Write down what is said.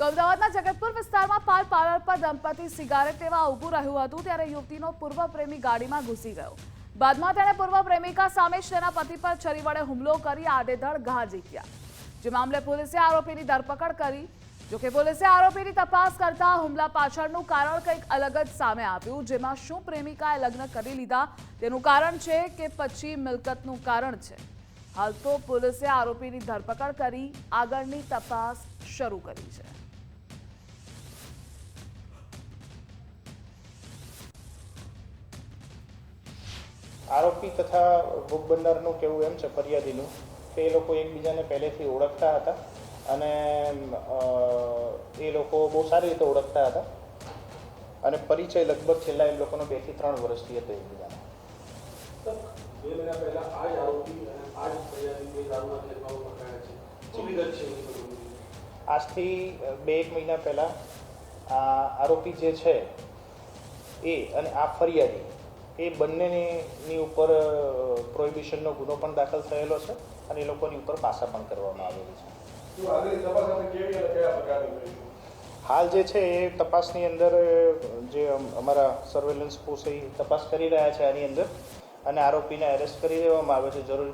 તો અમદાવાદના જગતપુર વિસ્તારમાં પાલ પાર્લર પર દંપતી સિગારેટ લેવા ઊભું રહ્યું હતું, ત્યારે યુવતીનો પૂર્વ પ્રેમી ગાડીમાં ઘૂસી ગયો. બાદમાં તેણે પૂર્વ પ્રેમિકા સામે જ તેના પતિ પર છરી વડે હુમલો કરી આડેધડ ઘા ઝીક્યા. જે મામલે પોલીસે આરોપીની ધરપકડ કરી. જોકે પોલીસે આરોપીની તપાસ કરતા હુમલા પાછળનું કારણ કંઈક અલગ જ સામે આવ્યું, જેમાં શું પ્રેમિકાએ લગ્ન કરી લીધા તેનું કારણ છે કે પછી મિલકતનું કારણ છે. હાલ તો પોલીસે આરોપીની ધરપકડ કરી આગળની તપાસ શરૂ કરી છે. આરોપી તથા ભોગ બનનારનું કહેવું એમ છે ફરિયાદીનું કે એ લોકો એકબીજાને પહેલેથી ઓળખતા હતા અને એ લોકો બહુ સારી રીતે ઓળખતા હતા અને પરિચય લગભગ છેલ્લા એ લોકોનો બેથી ત્રણ વર્ષથી હતો એકબીજાનો. બે મહિના પહેલા આ જ આરોપી અને આ જ ફરિયાદી દારૂના કેસમાં પકડાયા છે. શું વિગત છે એની બધું આજથી બે એક મહિના પહેલાં આ આરોપી જે છે એ અને આ ફરિયાદી એ બંનેની ઉપર પ્રોહિબિશનનો ગુનો પણ દાખલ થયેલો છે અને એ લોકોની ઉપર પાસા પણ કરવામાં આવેલી છે. હાલ જે છે એ તપાસની અંદર જે અમારા સર્વેલન્સ ફોર્સ એ તપાસ કરી રહ્યા છે આની અંદર અને આરોપીને એરેસ્ટ કરી દેવામાં આવે છે. જરૂર